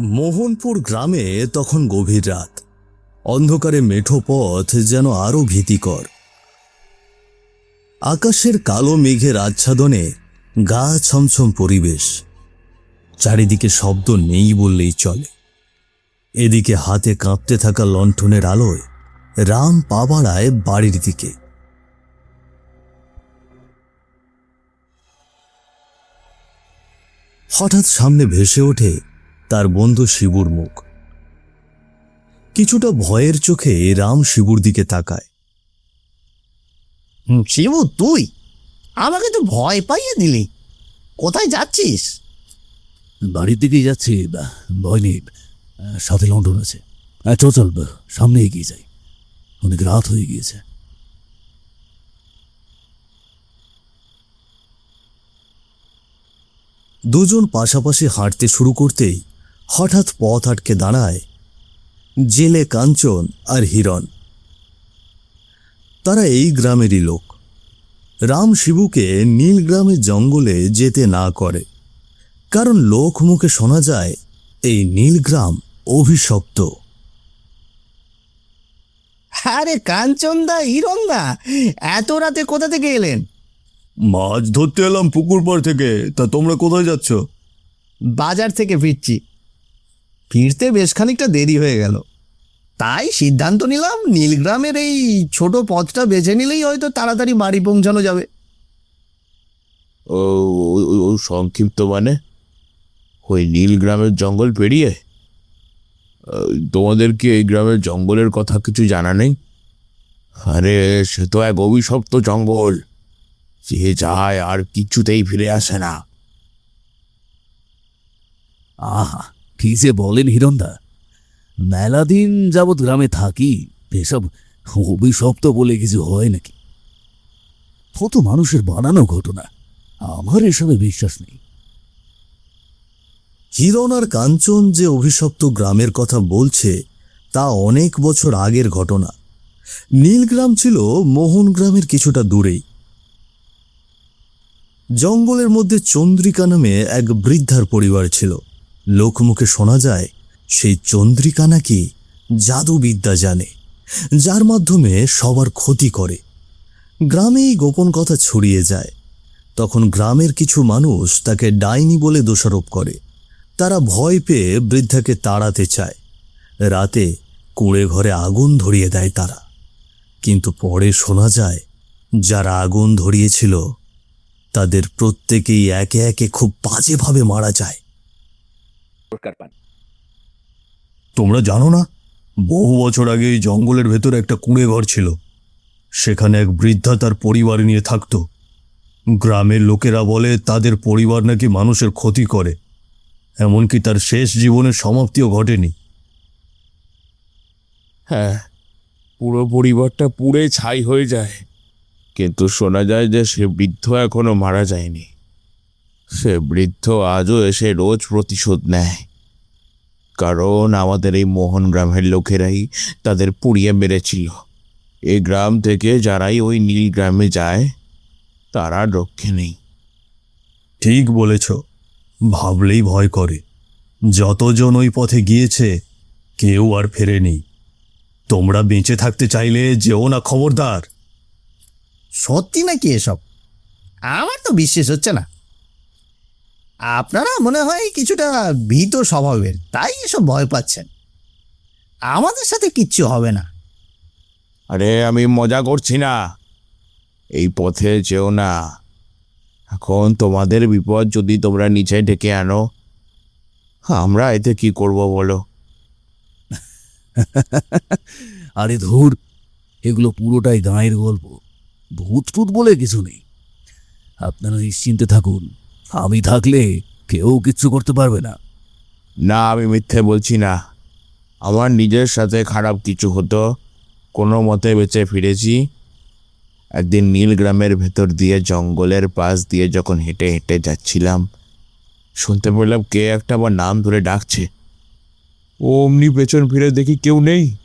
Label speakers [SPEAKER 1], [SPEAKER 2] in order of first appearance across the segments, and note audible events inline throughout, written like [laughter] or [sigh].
[SPEAKER 1] মোহনপুর গ্রামে তখন গভীর রাত। অন্ধকারে মেঠো পথ যেন আরও ভীতিকর। আকাশের কালো মেঘের আচ্ছাদনে গা ছমছম পরিবেশ। চারিদিকে শব্দ নেই বললেই চলে। এদিকে হাতে কাঁপতে থাকা লণ্ঠনের আলোয় রাম পা বাড়ায় বাড়ির দিকে। হঠাৎ সামনে ভেসে ওঠে তার বন্ধু শিবুর মুখ। কিছুটা ভয়ের চোখে রাম শিবুর দিকে তাকায়।
[SPEAKER 2] হুম, শিবু তুই? আমাকে তো ভয় পাইয়ে দিলি। কোথায় যাচ্ছিস?
[SPEAKER 3] বাড়ির দিকেই যাচ্ছি। ভয় নেই। সাথে লন্ডন আছে। চল চল সামনে এগিয়ে যাই। অনেক রাত হয়ে গিয়েছে।
[SPEAKER 1] দুজন পাশাপাশি হাঁটতে শুরু করতেই হঠাৎ পথ আটকে দাঁড়ায় জেলে কাঞ্চন আর হিরণ। তারা এই গ্রামেরই লোক। রাম শিবুকে নীলগ্রামের জঙ্গলে যেতে না করে কারণ লোক মুখে শোনা যায় এই নীলগ্রাম অভিশপ্ত।
[SPEAKER 2] আরে কাঞ্চনদা হিরণদা এত রাতে কোথা থেকে এলেন?
[SPEAKER 1] মাছ ধরতে এলাম পুকুর পাড় থেকে তা তোমরা কোথায় যাচ্ছ?
[SPEAKER 2] বাজার থেকে ফিরছি। ফিরতে বেশ খানিকটা দেরি হয়ে গেল। তাই সিদ্ধান্ত নিলাম নীলগ্রামের এই ছোট পথটা বেছে নিলেই হয়তো তাড়াতাড়ি বাড়ি পৌঁছানো যাবে।
[SPEAKER 4] ও, ও- সংক্ষিপ্ত মানে? ওই নীল গ্রামের জঙ্গল পেরিয়ে? তোমাদের কি এই গ্রামের জঙ্গলের কথা কিছু জানা নেই? আরে, সে তো এক অভিশপ্ত জঙ্গল। যে যায় আর কিছুতেই ফিরে আসে না।
[SPEAKER 3] আহা কি যে বলেন হিরণদা? মেলা দিন যাবৎ গ্রামে থাকি, এসব অভিশপ্ত বলে কিছু হয় নাকি? কত মানুষের বানানো ঘটনা, আমার এসবে বিশ্বাস নেই।
[SPEAKER 1] হিরণ আর কাঞ্চন যে অভিশপ্ত গ্রামের কথা বলছে, তা অনেক বছর আগের ঘটনা। নীলগ্রাম ছিল মোহন গ্রামের কিছুটা দূরেই। জঙ্গলের মধ্যে চন্দ্রিকা নামে এক বৃদ্ধার পরিবার ছিল। লোকমুখে শোনা যায়, সেই চন্দ্রিকা নাকি জাদুবিদ্যা জানে, যার মাধ্যমে সবার ক্ষতি করে। গ্রামেই গোপন কথা ছড়িয়ে যায়। তখন গ্রামের কিছু মানুষ তাকে ডাইনি বলে দোষারোপ করে। তারা ভয় পেয়ে বৃদ্ধাকে তাড়াতে চায়। রাতে কুঁড়ে ঘরে আগুন ধরিয়ে দেয় তারা। কিন্তু পরে শোনা যায়, যারা আগুন ধরিয়েছিল, তাদের প্রত্যেকেই একে একে খুব বাজেভাবে মারা যায়। তোমরা জানো না বহু বছর আগে এই জঙ্গলের ভেতরে একটা কুঁড়ে ঘর ছিল। সেখানে এক বৃদ্ধা তার পরিবার নিয়ে থাকতো। গ্রামের লোকেরা বলে তাদের পরিবার নাকি মানুষের ক্ষতি করে। এমনকি তার শেষ জীবনের সমাপ্তিও ঘটেনি।
[SPEAKER 4] হ্যাঁ পুরো পরিবারটা পুড়ে ছাই হয়ে যায়। কিন্তু শোনা যায় যে সে বৃদ্ধ এখনও মারা যায়নি। সে বৃদ্ধ আজও এসে রোজ প্রতিশোধ নেয়। কারণ আমাদের এই মোহন গ্রামের লোকেরাই তাদের পুড়িয়ে মেরেছিল। এই গ্রাম থেকে যারাই ওই নীল গ্রামে যায় তারা রক্ষে নেই।
[SPEAKER 1] ঠিক বলেছ। ভাবলেই ভয় করে। যতজন ওই পথে গিয়েছে কেউ আর ফেরেনি। তোমরা বেঁচে থাকতে চাইলে যেও না খবরদার।
[SPEAKER 2] সত্যি নাকি এসব? আমার তো বিশ্বাস হচ্ছে না। আপনারা মনে হয় কিছুটা ভীত স্বভাবের তাই এসব ভয় পাচ্ছেন। আমাদের সাথে কিচ্ছু হবে না।
[SPEAKER 4] আরে আমি মজা করছি না। এই পথে যেও না। এখন তোমাদের বিপদ যদি তোমরা নিচে ডেকে আনো আমরা এতে কি করব বলো? [laughs]
[SPEAKER 3] আরে ধুর এগুলো পুরোটাই গাঁয়ের গল্প। ভূত টুত বলে কিছু নেই। আপনারা নিশ্চিন্তে থাকুন। আমি থাকলে কেউ কিচ্ছু করতে পারবে না।
[SPEAKER 4] না আমি মিথ্যে বলছি না। আমার নিজের সাথে খারাপ কিছু হতো কোনো মতে বেঁচে ফিরেছি। একদিন নীল গ্রামের ভেতর দিয়ে জঙ্গলের পাশ দিয়ে যখন হেঁটে হেঁটে যাচ্ছিলাম শুনতে পেলাম কে একটা আমার নাম ধরে ডাকছে। ও অমনি পেছন ফিরে দেখি কেউ নেই।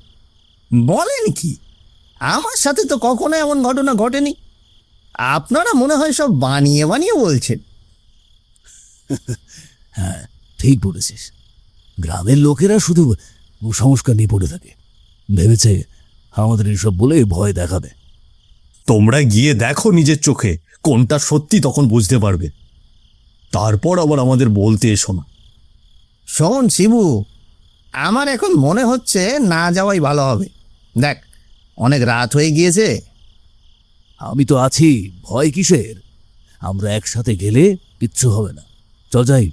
[SPEAKER 2] বলেন কি? আমার সাথে তো কখনো এমন ঘটনা ঘটেনি। আপনারা মনে হয় সব বানিয়ে বানিয়ে বলছেন।
[SPEAKER 3] হ্যাঁ ঠিক বলেছিস। গ্রামের লোকেরা শুধু কুসংস্কার নিয়ে পড়ে থাকে। ভেবেছে আমাদের এসব বলে ভয় দেখাবে।
[SPEAKER 1] তোমরা গিয়ে দেখো নিজের চোখে কোনটা সত্যি তখন বুঝতে পারবে। তারপর আবার আমাদের বলতে এসো না।
[SPEAKER 2] শোন শিবু আমার এখন মনে হচ্ছে না যাওয়াই ভালো হবে। দেখ অনেক রাত হয়ে গিয়েছে।
[SPEAKER 3] আমি তো আছি ভয় কিসের? আমরা একসাথে গেলে কিচ্ছু হবে না। চল যাই।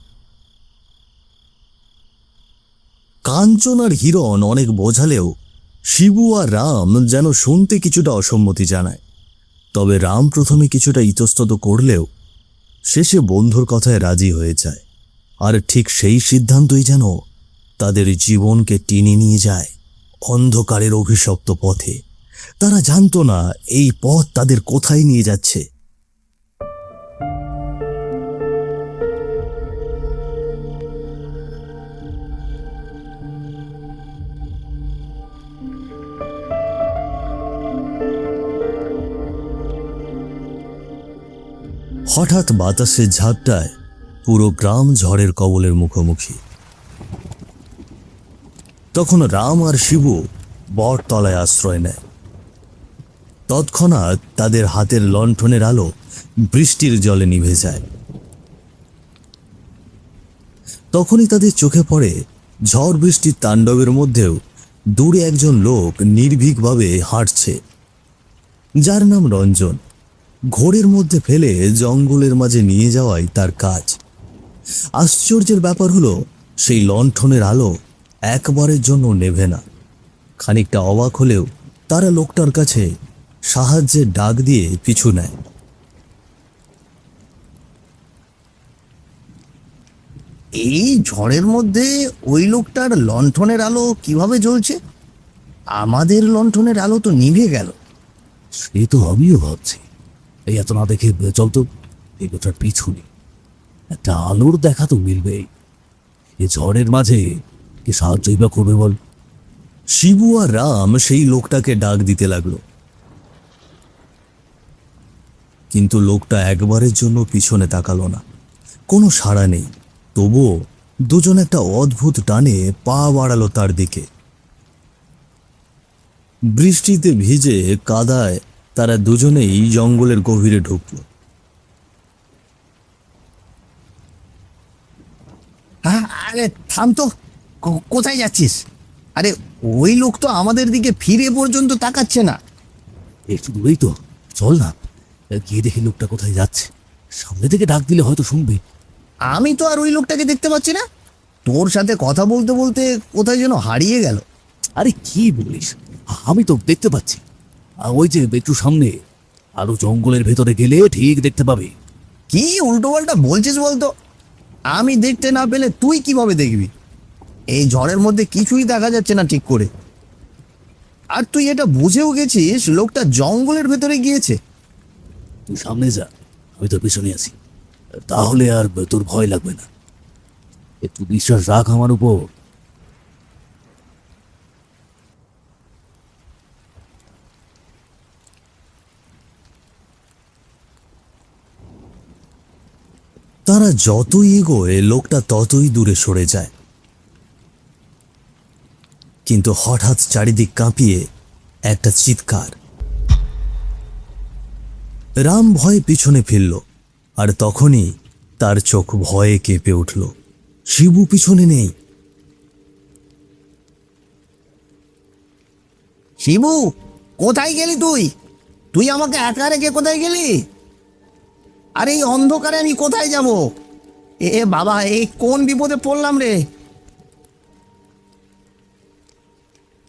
[SPEAKER 1] কাঞ্চন আর হিরণ অনেক বোঝালেও শিবু আর রাম যেন শুনতে কিছুটা অসম্মতি জানায়। তবে রাম প্রথমে কিছুটা ইতস্তত করলেও শেষে বন্ধুর কথায় রাজি হয়ে যায়। আর ঠিক সেই সিদ্ধান্তই যেন তাদের জীবনকে টেনে নিয়ে যায় অন্ধকারের অভিশপ্ত পথে। তারা জানতো না এই পথ তাদের কোথায় নিয়ে যাচ্ছে। হঠাৎ বাতাসের ঝাপটায় পুরো গ্রাম ঝড়ের কবলের মুখোমুখি। তখন রাম আর শিবু বটতলায় আশ্রয় নেয়। তৎক্ষণাৎ তাদের হাতের লণ্ঠনের আলো বৃষ্টির জলে নিভে যায়। তখনই তাদের চোখে পড়ে ঝড় বৃষ্টির তাণ্ডবের মধ্যেও দূরে একজন লোক নির্ভীকভাবে হাঁটছে, যার নাম রঞ্জন। ঘোরের মধ্যে ফেলে জঙ্গলের মাঝে নিয়ে যাওয়াই তার কাজ। আশ্চর্যের ব্যাপার হলো সেই লণ্ঠনের আলো একবারের জন্য নেভে না। খানিকটা অবাক হলেও তারা লোকটার কাছে সাহায্যের ডাক দিয়ে পিছু নেয়।
[SPEAKER 2] এই ঝড়ের মধ্যে ওই লোকটার লণ্ঠনের আলো কীভাবে জ্বলছে? আমাদের লণ্ঠনের আলো তো নিভে গেল।
[SPEAKER 3] সে তো আমিও ভাবছি। এই এত না দেখে চল তো। এই লোকটার পিছনে একটা আলোর দেখা তো মিলবেই। এ ঝড়ের মাঝে কি সাহায্যই বা করবে বল।
[SPEAKER 1] শিবু আর রাম সেই লোকটাকে ডাক দিতে লাগল। কিন্তু লোকটা একবারের জন্য পিছনে তাকালো না। কোনো সাড়া নেই। তবুও দুজন একটা অদ্ভুত টানে পা বাড়ালো তার দিকে। বৃষ্টিতে ভিজে কাদায় তারা দুজনেই জঙ্গলের গভীরে ঢুকলো।
[SPEAKER 2] হ্যাঁ আরে থাম তো। কোথায় যাচ্ছিস? আরে ওই লোক তো আমাদের দিকে ফিরে পর্যন্ত তাকাচ্ছে না।
[SPEAKER 3] একটু দূরেই তো। চল না গিয়ে দেখি লোকটা কোথায় যাচ্ছে। সামনে থেকে ডাক দিলে হয়তো শুনবে।
[SPEAKER 2] আমি তো আর ওই লোকটাকে দেখতে পাচ্ছি না। তোর সাথে কথা বলতে বলতে কোথায় যেন হারিয়ে গেল।
[SPEAKER 3] আরে কি বলিস? আমি তো দেখতে পাচ্ছি। আর ওই যে একটু সামনে আরও জঙ্গলের ভেতরে গেলে ঠিক দেখতে পাবে।
[SPEAKER 2] কি উল্টো পাল্টা বলছিস বলতো? আমি দেখতে না পেলে তুই কীভাবে দেখবি? এই ঝড়ের মধ্যে কিছুই দেখা যাচ্ছে না ঠিক করে। আর তুই এটা বুঝেও গেছিস লোকটা জঙ্গলের ভেতরে গিয়েছে।
[SPEAKER 3] তুই সামনে যা আমি তোর পিছনে আছি। তাহলে আর তোর ভয় লাগবে না। একটু বিশ্বাস রাখ আমার উপর।
[SPEAKER 1] তারা যতই এগোয়, লোকটা ততই দূরে সরে যায়। কিন্তু হঠাৎ চারিদিক কাঁপিয়ে একটা চিৎকার। রাম ভয়ে পিছনে ফিরল আর তখনই তার চোখ ভয়ে কেঁপে উঠল। শিবু পিছনে নেই।
[SPEAKER 2] শিবু, কোথায় গেলি তুই? তুই আমাকে একা রেখে কোথায় গেলি? আরে এই অন্ধকারে আমি কোথায় যাব? এ বাবা এই কোন বিপদে পড়লাম রে?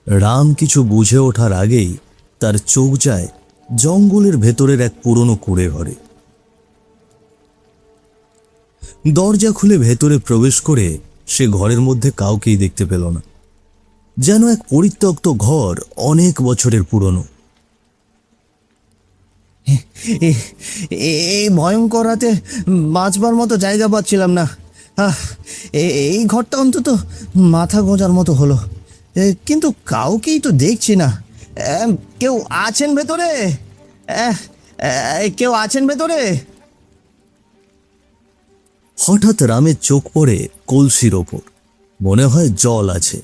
[SPEAKER 1] রাম কিছু বুঝে ওঠার আগেই তার চোখ যায় জঙ্গলের ভেতরের এক পুরনো কুড়ে ঘরে। দরজা খুলে ভেতরে প্রবেশ করে সে ঘরের মধ্যে কাউকেই দেখতে পেল না। যেন এক পরিত্যক্ত ঘর অনেক বছরের পুরনো।
[SPEAKER 2] এই ভয়ঙ্কর রাতে বাঁচবার মতো জায়গা পাচ্ছিলাম না। এই ঘরটা অন্তত মাথা গোঁজার মতো হলো। কিন্তু কাউকেই তো দেখছি না। কেউ আছেন ভেতরে? কেউ আছেন ভেতরে?
[SPEAKER 1] হঠাৎ রামের চোখ পড়ে কলসির ওপর। মনে হয় জল আছে।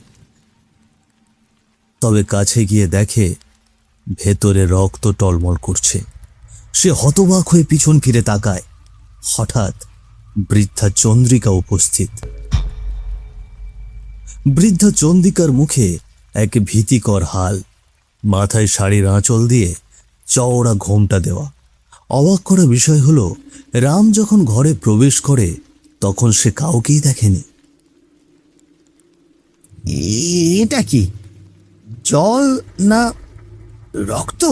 [SPEAKER 1] তবে কাছে গিয়ে দেখে ভেতরে রক্ত টলমল করছে। সে হতবাক হয়ে পিছন ফিরে তাকায়। হঠাৎ বৃদ্ধা চন্দ্রিকা উপস্থিত। বৃদ্ধা চন্দ্রিকার মুখে এক ভীতিকর হাল, মাথায় শাড়ির আঁচল দিয়ে চওড়া ঘোমটা দেওয়া। অবাক করা বিষয় হলো, রাম যখন ঘরে প্রবেশ করে, তখন সে কাউকেই দেখেনি।
[SPEAKER 2] এটা কি? জল না রক্ত?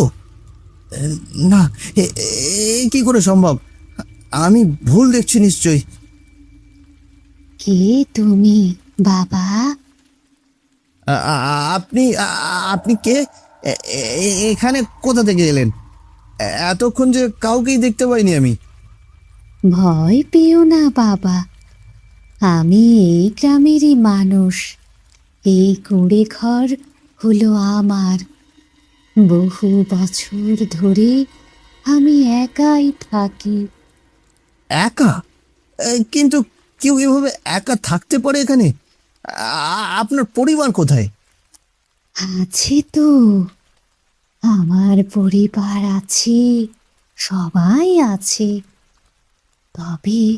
[SPEAKER 2] না কি করে সম্ভব? আমি ভুল দেখছি নিশ্চয়ই।
[SPEAKER 5] কে তুমি বাবা?
[SPEAKER 2] আপনি আপনি কে? এখানে কোথা থেকে এলেন? এতক্ষণ যে কাউকেই দেখতে পাইনি আমি।
[SPEAKER 5] ভয় পেও না বাবা। আমি এই গ্রামেরই মানুষ। এই কুঁড়ে ঘর হলো আমার। বহু বছর ধরে আমি একাই থাকি।
[SPEAKER 2] একা? কিন্তু কেউ এভাবে একা থাকতে পারে এখানে? আপনার পরিবার কোথায়?
[SPEAKER 5] আছে তো। আমার পরিবার আছে সবাই আছে। তবে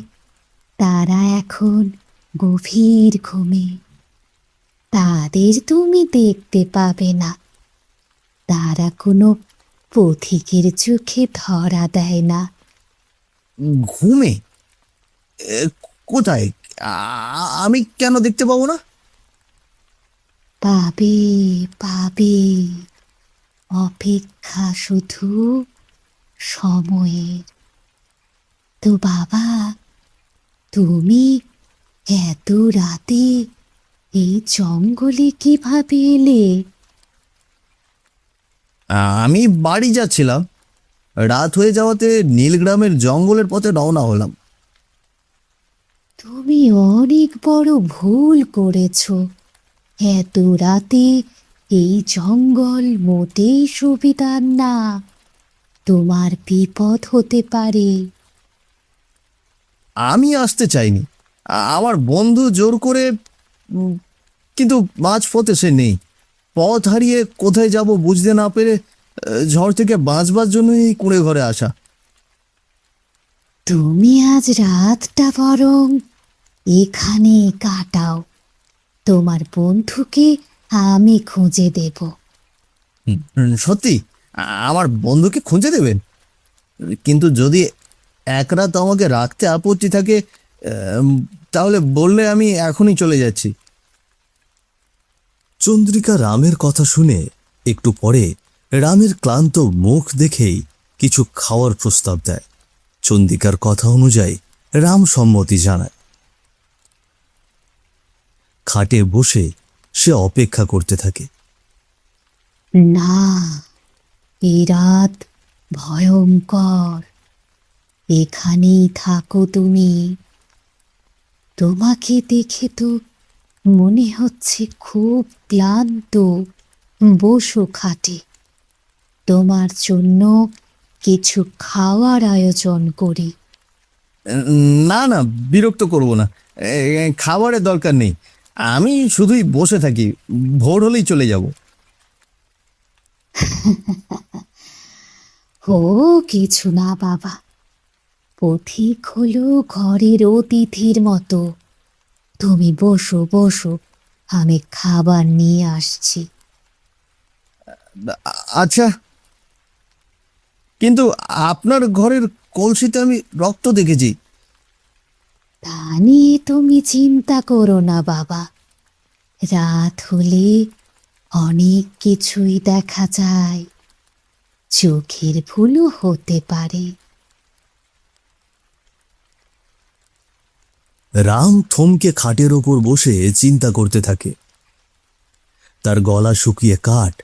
[SPEAKER 5] তারা এখন গভীর ঘুমে। তাদের তুমি দেখতে পাবে না। তারা কোনো পথিকের চোখে ধরা দেয় না।
[SPEAKER 2] ঘুমে? এ, কোথায়? আ- আমি কেন দেখতে পাবো না?
[SPEAKER 5] পাবে পাবে। অপেক্ষা শুধু সময়ের। তো বাবা তুমি এত রাতে এই জঙ্গলে কীভাবে এলে?
[SPEAKER 2] আমি বাড়ি যাচ্ছিলাম। রাত হয়ে যাওয়াতে নীলগ্রামের জঙ্গলের পথে রওনা হলাম।
[SPEAKER 5] তুমি অনেক বড় ভুল করেছ। এত রাতে এই জঙ্গল মোটেই সুবিধার না। তোমার বিপদ হতে পারে।
[SPEAKER 2] আমি আসতে চাইনি। আমার বন্ধু জোর করে কিন্তু মাছ পথে সে নেই। পথ হারিয়ে কোথায় যাব বুঝতে না পেরে ঝড় থেকে বাঁচবার জন্যই এই কুঁড়ে ঘরে আসা।
[SPEAKER 5] তুমি আজ রাতটা বরং এখানে কাটাও। তোমার বন্ধুকে আমি খুঁজে দেব।
[SPEAKER 2] সত্যি? আমার বন্ধুকে খুঁজে দেবেন? কিন্তু যদি এক রাত আমাকে রাখতে আপত্তি থাকে তাহলে বললে আমি এখনই চলে যাচ্ছি।
[SPEAKER 1] চন্দ্রিকা রামের কথা শুনে একটু পরে রামের ক্লান্ত মুখ দেখেই কিছু খাওয়ার প্রস্তাব দেয়। চন্দ্রিকার কথা অনুযায়ী রাম সম্মতি জানায়। খাটে বসে সে অপেক্ষা করতে থাকে।
[SPEAKER 5] না এই রাত ভয়ঙ্কর। এখানেই থাকো তুমি। তোমাকে দেখে তো মনে হচ্ছে খুব ক্লান্ত। বসো খাটে। তোমার জন্য কিছু খাওয়ার আয়োজন করি।
[SPEAKER 2] না না বিরক্ত করব না। খাবারের দরকার নেই। আমি শুধুই বসে থাকি। ভোর হলেই চলে যাব।
[SPEAKER 5] ও কিছু না বাবা। পথিক হলো ঘরের অতিথির মতো। তুমি বসো বসো। আমি খাবার নিয়ে আসছি।
[SPEAKER 2] আচ্ছা। কিন্তু আপনার ঘরের কলসিতে আমি রক্ত দেখেছি।
[SPEAKER 5] তা নিয়ে তুমি চিন্তা করো না বাবা। রাত হলে অনেক কিছুই দেখা যায়। চোখের ভুলও হতে পারে।
[SPEAKER 1] রাম থমকে খাটের ওপর বসে চিন্তা করতে থাকে। তার গলা শুকিয়ে কাঠ,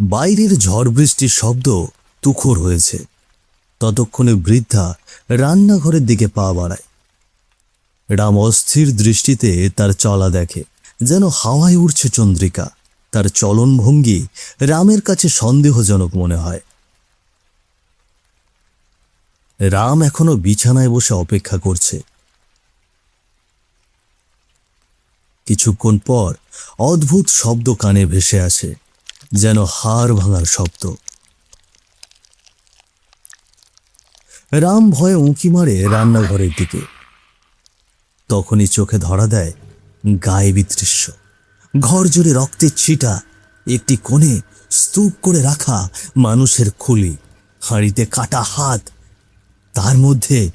[SPEAKER 1] বাইরের ঝড় বৃষ্টির শব্দ তুখর হয়েছে। ততক্ষণে বৃদ্ধা রান্নাঘরের দিকে পা বাড়ায়। রাম অস্থির দৃষ্টিতে তার চলা দেখে, যেন হাওয়ায় উড়ছে চন্দ্রিকা। তার চলনভঙ্গি রামের কাছে সন্দেহজনক মনে হয়। রাম এখনও বিছানায় বসে অপেক্ষা করছে। কিছুক্ষণ পর অদ্ভুত শব্দ কানে ভেসে আসে, যেন হাড় ভাঙার শব্দ। রাম ভয়ে উঁকি মারে রান্নাঘরের দিকে। তখনই চোখে ধরা দেয় গায়েবী দৃশ্য। ঘর জুড়ে রক্তের ছিটা, একটি কোণে স্তূপ করে রাখা মানুষের খুলি, হাঁড়িতে কাটা হাত, তার মধ্যে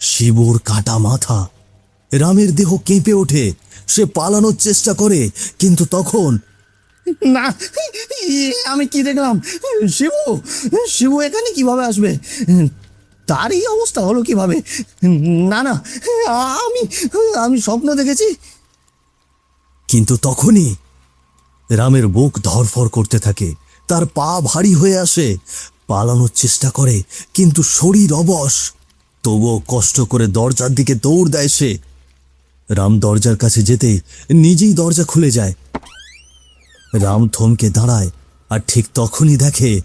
[SPEAKER 1] শিবুর কাটা মাথা। রামের দেহ কেঁপে ওঠে। সে পালানোর চেষ্টা করে কিন্তু তখন
[SPEAKER 2] না আমি কি দেখলাম? শিবু শিবু এখানে কীভাবে আসবে? তার এই অবস্থা হলো কীভাবে? না না আমি আমি স্বপ্ন দেখেছি।
[SPEAKER 1] কিন্তু তখনই রামের বুক ধরফর করতে থাকে। তার পা ভারী হয়ে আসে পালানোর চেষ্টা করে কিন্তু শরীর অবশ। তবুও কষ্ট করে দরজার দিকে দৌড় দেয় সে। রাম দরজার কাছে যেতেই নিজেই দরজা খুলে যায়। রাম থমকে দাঁড়ায় আর ঠিক তখনই দেখে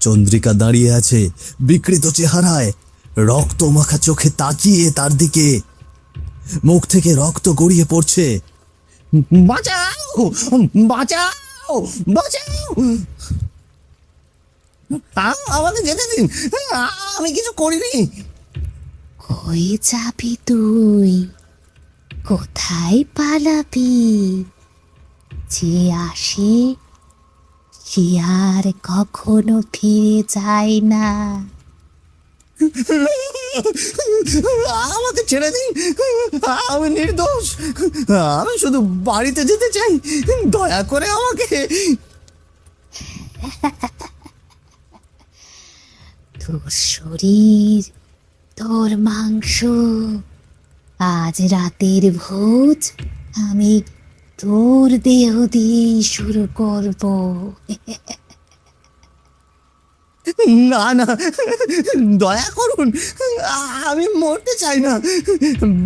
[SPEAKER 1] চন্দ্রিকা দাঁড়িয়ে আছে বিকৃত চেহারায়। রক্ত মাখা চোখে তাকিয়ে তার দিকে। মুখ থেকে রক্ত গড়িয়ে পড়ছে,
[SPEAKER 2] বাঁচাও বাঁচাও বাঁচাও। আমাকে যেতে দিন। আমি কিছু করিনি।
[SPEAKER 5] কই যাবি তুই? কোথায় পালাবি? যে আসে সে আর কখনো ফিরে যায় না।
[SPEAKER 2] আমাকে ছেড়ে দিন। আমি নির্দোষ। আমি শুধু বাড়িতে যেতে চাই। দয়া করে আমাকে।
[SPEAKER 5] তোর শরীর তোর মাংস আজ রাতের ভোজ আমি তোর দেহ দিয়েই শুরু করব।
[SPEAKER 2] না না দয়া করুন আমি মরতে চাই না।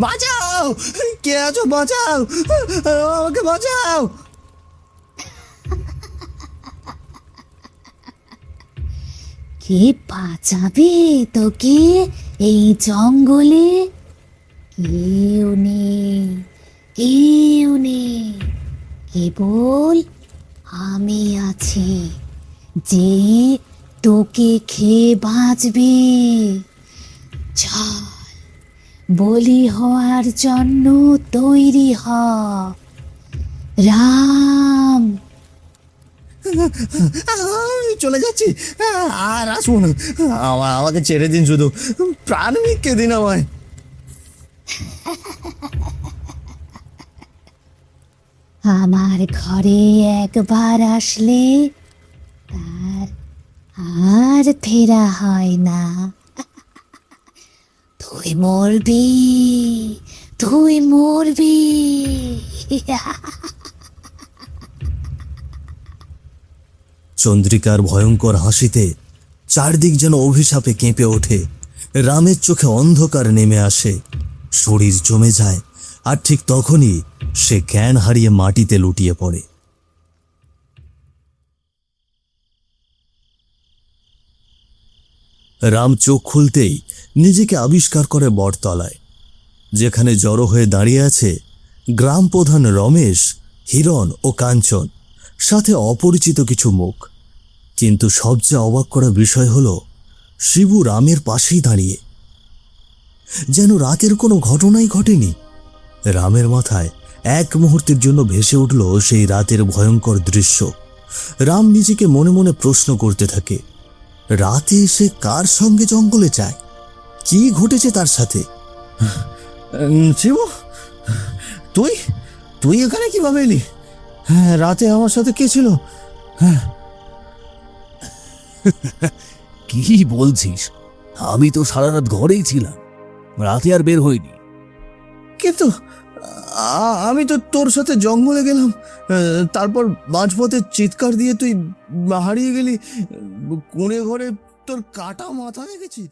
[SPEAKER 2] বাঁচাও কে আছো বাঁচাও আমাকে বাঁচাও।
[SPEAKER 5] কে বাঁচাবে তোকে এই জঙ্গলে? কেউ নেই কেবল আমি আছি, যে তোকে খেয়ে বাঁচবে। চল, বলি হওয়ার জন্য তৈরি হ। রাম।
[SPEAKER 2] আমি চলে যাচ্ছি। আর আসব না। আমা- আমাকে ছেড়ে দিন শুধু। প্রাণ দিন আমায়?
[SPEAKER 5] আমার ঘরে একবার আসলে তার আর ফেরা হয় না। তুই মরবি তুই মরবি।
[SPEAKER 1] চন্দ্রিকার ভয়ঙ্কর হাসিতে চারদিক যেন অভিশাপে কেঁপে ওঠে। রামের চোখে অন্ধকার নেমে আসে। শরীর জমে যায়, আর ঠিক তখনই সে জ্ঞান হারিয়ে মাটিতে লুটিয়ে পড়ে। রাম চোখ খুলতেই নিজেকে আবিষ্কার করে বটতলায়। যেখানে জড়ো হয়ে দাঁড়িয়ে আছে গ্রাম প্রধান রমেশ, হিরণ ও কাঞ্চন, সাথে অপরিচিত কিছু মুখ। কিন্তু সবচেয়ে অবাক করা বিষয় হলো, শিবু রামের পাশেই দাঁড়িয়ে। যেন রাতের কোনো ঘটনাই ঘটেনি। রামের মাথায় এক মুহূর্তের জন্য ভেসে উঠল সেই রাতের ভয়ঙ্কর দৃশ্য। রাম নিজেকে মনে মনে প্রশ্ন করতে থাকে রাতে সে কার সঙ্গে জঙ্গলে যায়? কি ঘটেছে তার সাথে?
[SPEAKER 2] শিবু তুই তুই এখানে কীভাবে এলি? হ্যাঁ রাতে আমার সাথে কে ছিল?
[SPEAKER 3] কি বলছিস? আমি তো সারা রাত ঘরেই ছিলাম। রাতে আর বের হইনি।
[SPEAKER 2] কিন্তু আমি তো তোর সাথে জঙ্গলে গেলাম। তারপর মাঝপথে চিৎকার দিয়ে তুই হারিয়ে গেলি। কোণে ঘরে তোর কাটা মাথা দেখেছি